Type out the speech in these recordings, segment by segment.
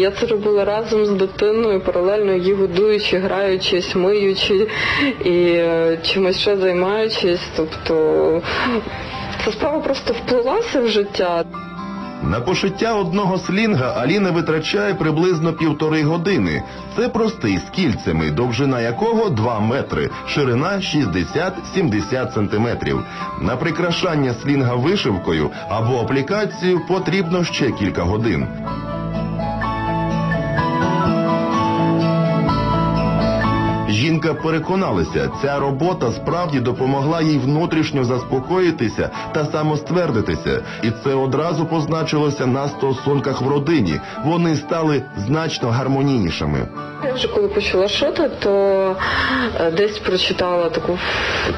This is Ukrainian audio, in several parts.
Я це робила разом з дитиною, паралельно її годуючи, граючись, миючи і е, чимось ще займаючись. Тобто ця справа просто вплилася в життя. На пошиття одного слінга Аліна витрачає приблизно півтори години. Це простий з кільцями, довжина якого 2 метри, ширина 60-70 сантиметрів. На прикрашання слінга вишивкою або аплікацією потрібно ще кілька годин. Жінка переконалася, ця робота справді допомогла їй внутрішньо заспокоїтися та самоствердитися, і це одразу позначилося на стосунках в родині. Вони стали значно гармонійнішими. Я вже коли почала шити, то е, десь прочитала таку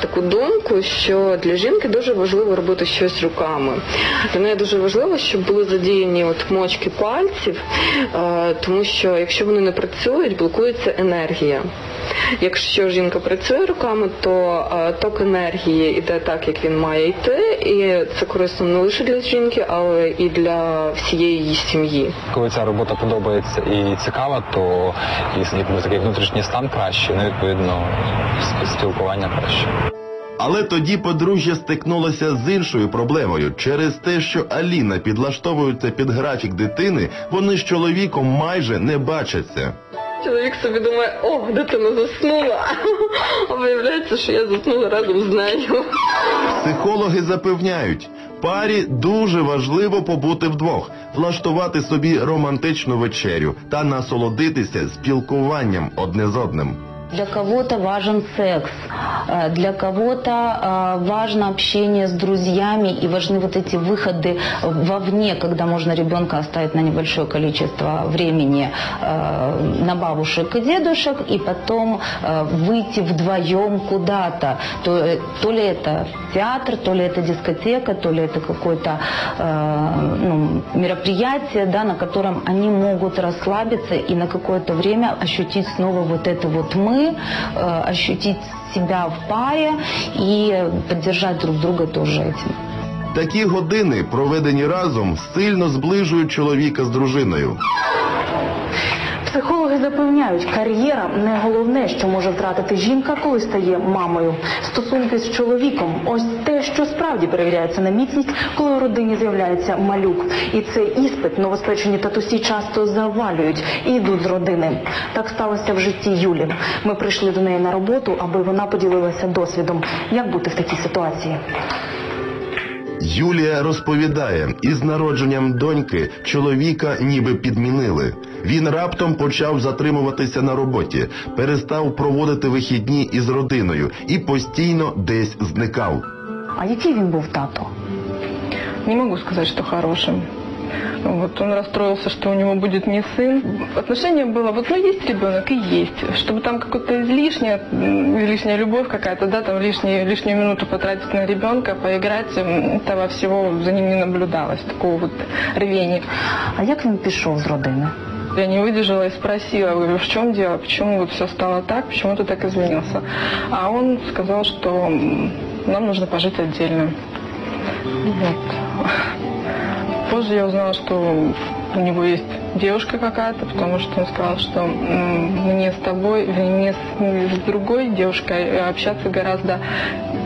таку думку, що для жінки дуже важливо робити щось руками. Для неї дуже важливо, щоб були задіяні от мочки пальців, е, тому що якщо вони не працюють, блокується енергія. Якщо жінка працює руками, то е, ток енергії йде так, як він має йти, і це корисно не лише для жінки, але і для всієї її сім'ї. Коли ця робота подобається і цікава, то і такий внутрішній стан краще, ну відповідно спілкування краще. Але тоді подружжя стикнулося з іншою проблемою. Через те, що Аліна підлаштовується під графік дитини, вони з чоловіком майже не бачаться. Чоловік собі думає, о, дитина заснула. А виявляється, що я заснула разом з нею. Психологи запевняють, парі дуже важливо побути вдвох, влаштувати собі романтичну вечерю та насолодитися спілкуванням одне з одним. Для кого-то важен секс, э, для кого-то э, важно общение с друзьями и важны вот эти выходы вовне, когда можно ребенка оставить на небольшое количество времени э, на бабушек и дедушек и потом выйти вдвоем куда-то. То, то ли это театр, то ли это дискотека, то ли это какое-то ну, мероприятие, да, на котором они могут расслабиться и на какое-то время ощутить снова вот это вот мы, э, ощутить себя в паре и поддержать друг друга тоже этим. Такі години, проведені разом, сильно зближують чоловіка з дружиною. Психологи запевняють, кар'єра не головне, що може втратити жінка, коли стає мамою. Стосунки з чоловіком ось те, що справді перевіряється на міцність, коли у родині з'являється малюк. І цей іспит новоспечені татусі часто завалюють і йдуть з родини. Так сталося в житті Юлі. Ми прийшли до неї на роботу, аби вона поділилася досвідом, як бути в такій ситуації. Юлія розповідає, із народженням доньки чоловіка ніби підмінили. Він раптом почав затримуватися на роботі, перестав проводити вихідні із родиною і постійно десь зникав. А який він був тато? Не можу сказати, що хорошим. Вот он расстроился, что у него будет не сын. Отношение было, вот ну есть ребенок и есть. Чтобы там какое-то излишняя любовь какая-то, да, там лишние, лишнюю минуту потратить на ребенка, поиграть, этого всего за ним не наблюдалось, такого вот рвения. А як він пішов з родини? Я не выдержала и спросила, говорю, в чем дело, почему вот все стало так, почему ты так изменился. А он сказал, что нам нужно пожить отдельно. Вот. Позже я узнала, что у него есть девушка какая-то, потому что он сказал, что мне с тобой, мне с, с другой девушкой общаться гораздо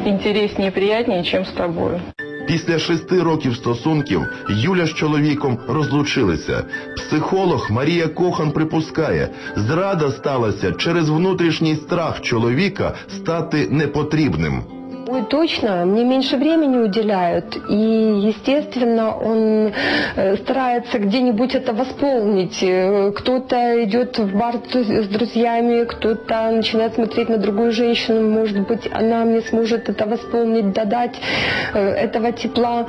интереснее и приятнее, чем с тобой. Після шести років стосунків Юля з чоловіком розлучилися. Психолог Марія Кохан припускає, зрада сталася через внутрішній страх чоловіка стати непотрібним. Ой, точно, мне меньше времени уделяют, и, естественно, он э, старается где-нибудь это восполнить. Э, Кто-то идет в бар с друзьями, кто-то начинает смотреть на другую женщину, может быть, она мне сможет это восполнить, додать э, этого тепла.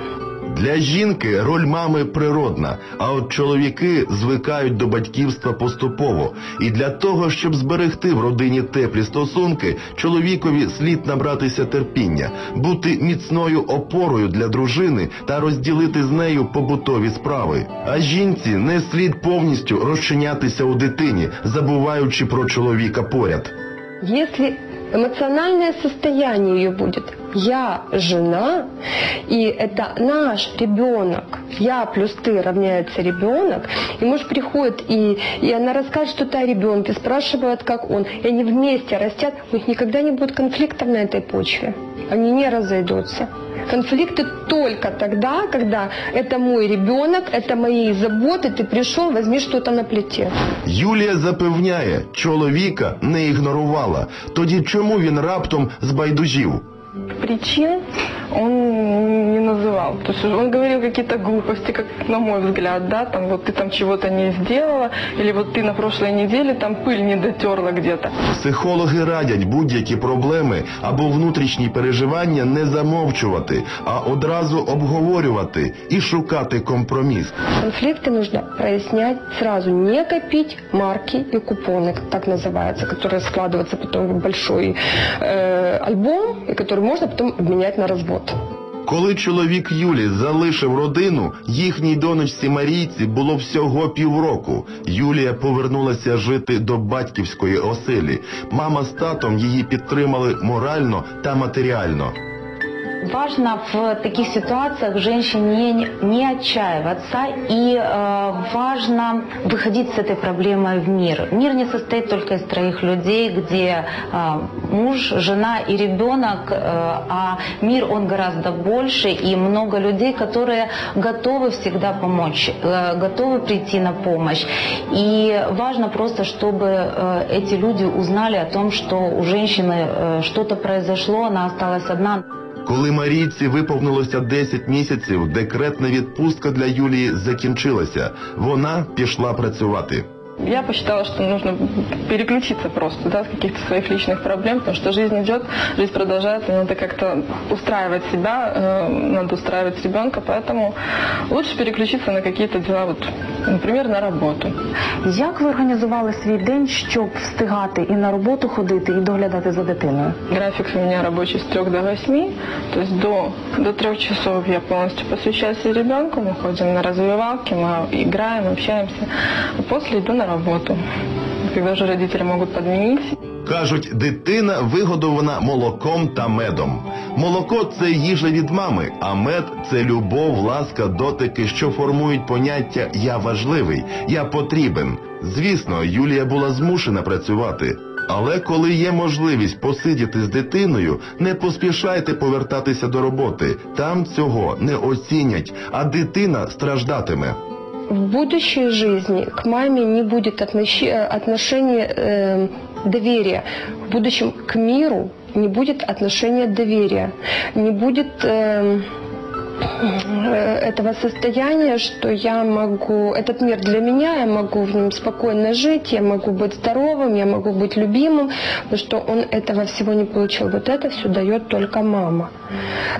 Для жінки роль мами природна, а от чоловіки звикають до батьківства поступово. І для того, щоб зберегти в родині теплі стосунки, чоловікові слід набратися терпіння, бути міцною опорою для дружини та розділити з нею побутові справи. А жінці не слід повністю розчинятися у дитині, забуваючи про чоловіка поряд. Если эмоциональное состояние ее будет, я жена, и это наш ребенок. Я плюс ты равняется ребенок. И муж приходит, и, и она расскажет что-то о ребенке, спрашивает, как он. И они вместе растят. У них никогда не будет конфликтов на этой почве. Они не разойдутся. Конфликты только тогда, когда это мой ребенок, это мои заботы, ты пришел, возьми что-то на плите. Юлія запевняє, чоловіка не ігнорувала. Тоді чому він раптом збайдужів? Причин он не называл. То есть он говорил какие-то глупости, как на мой взгляд, да, там вот ты там чего-то не сделала, или вот ты на прошлой неделе там пыль не дотерла где-то. Психологи радять будь-які проблеми або внутрішні переживання не замовчувати, а одразу обговорювати і шукати компроміс. Конфликты нужно прояснять сразу, не копить марки и купоны, так называется, которые складываются потом в большой э, альбом, и который можно потом обменять на развод. Коли чоловік Юлі залишив родину, їхній донечці Марійці було всього півроку. Юлія повернулася жити до батьківської оселі. Мама з татом її підтримали морально та матеріально. Важно в таких ситуациях женщине не, не отчаиваться и э, важно выходить с этой проблемой в мир. Мир не состоит только из троих людей, где э, муж, жена и ребенок, э, а мир он гораздо больше и много людей, которые готовы всегда помочь, э, готовы прийти на помощь. И важно просто, чтобы э, эти люди узнали о том, что у женщины э, что-то произошло, она осталась одна. Коли Марійці виповнилося 10 місяців, декретна відпустка для Юлії закінчилася. Вона пішла працювати. Я посчитала, что нужно переключиться просто, да, с каких-то своих личных проблем, потому что жизнь идет, жизнь продолжается, надо как-то устраивать себя, э, надо устраивать ребенка, поэтому лучше переключиться на какие-то дела, вот, например, на работу. Як ви організували свій день, щоб встигати і на роботу ходити, і доглядати за дитиною? График у меня рабочий с 3 до 8, то есть до, до 3 часов я полностью посвящаюсь ребенку, мы ходим на развивалки, мы играем, общаемся, а после иду на работу. Когда же родители могут подменить, Кажуть, дитина вигодована молоком та медом. Молоко це їжа від мами, а мед це любов, ласка, дотики, що формують поняття Я важливий, я потрібен. Звісно, Юлія була змушена працювати. Але коли є можливість посидіти з дитиною, не поспішайте повертатися до роботи. Там цього не оцінять, а дитина страждатиме. В будущей жизни к маме не будет э, отношения э, доверия. В будущем к миру не будет отношения доверия. Не будет э, э, этого состояния, что я могу, этот мир для меня, я могу в нем спокойно жить, я могу быть здоровым, я могу быть любимым, потому что он этого всего не получил. Вот это все дает только мама.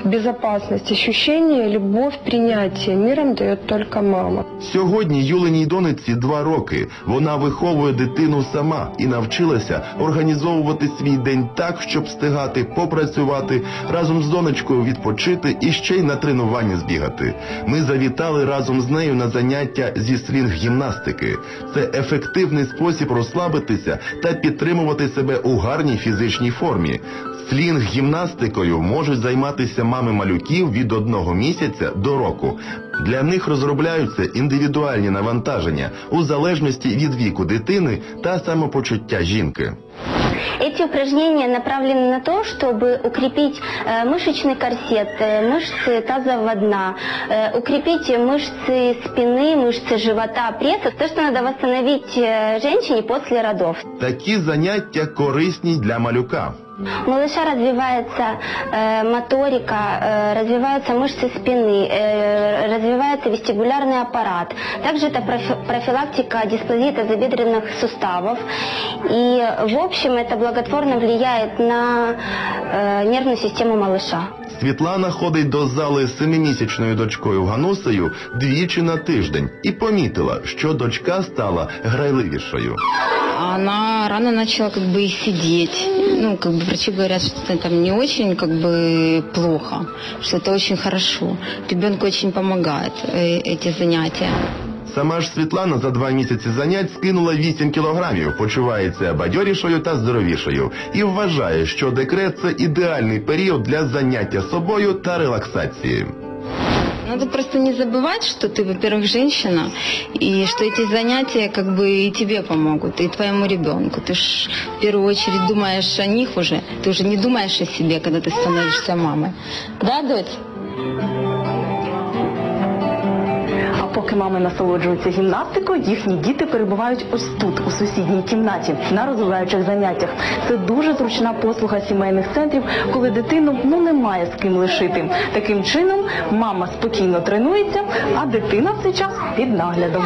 Безопасность, ощущение, любовь, принятие миром дает только мама. Сьогодні Юленій донеці два роки. Вона виховує дитину сама і навчилася організовувати свій день так, щоб встигати попрацювати, разом з донечкою відпочити і ще й на тренування збігати. Ми завітали разом з нею на заняття зі свінг-гімнастики. Це ефективний спосіб розслабитися та підтримувати себе у гарній фізичній формі. Слінг-гімнастикою можуть займатися мами малюків від одного місяця до року. Для них розробляються індивідуальні навантаження у залежності від віку дитини та самопочуття жінки. Эти упражнения направлены на то, чтобы укрепить э, мышечный корсет, э, мышцы тазового дна, э, укрепить мышцы спины, мышцы живота, пресса, то, что надо восстановить э, женщине после родов. Такі заняття корисні для малюка. У малыша развивается э, моторика, э, развиваются мышцы спины, э, развивается вестибулярный аппарат. Также это профи- профилактика дисплазии тазобедренных суставов. И в общем это благотворно влияет на э, нервную систему малыша. Світлана ходить до зали з семимісячною дочкою Ганусею двічі на тиждень і помітила, що дочка стала грайливішою. она рано начала как бы сидеть. Ну, как бы врачи говорят, что это там не очень как бы плохо, что это очень хорошо. Ребенку очень помогает э, эти занятия. Сама ж Світлана за два місяці занять скинула 8 кілограмів, почувається бадьорішою та здоровішою і вважає, що декрет це ідеальний період для заняття собою та релаксації. Надо просто не забывать, что ты, во-первых, женщина, и что эти занятия как бы и тебе помогут, и твоему ребенку. Ты ж в первую очередь думаешь о них уже, ты уже не думаешь о себе, когда ты становишься мамой. Да, дочь? Поки мами насолоджуються гімнастикою, їхні діти перебувають ось тут, у сусідній кімнаті, на розвиваючих заняттях. Це дуже зручна послуга сімейних центрів, коли дитину ну немає з ким лишити. Таким чином мама спокійно тренується, а дитина в цей час під наглядом.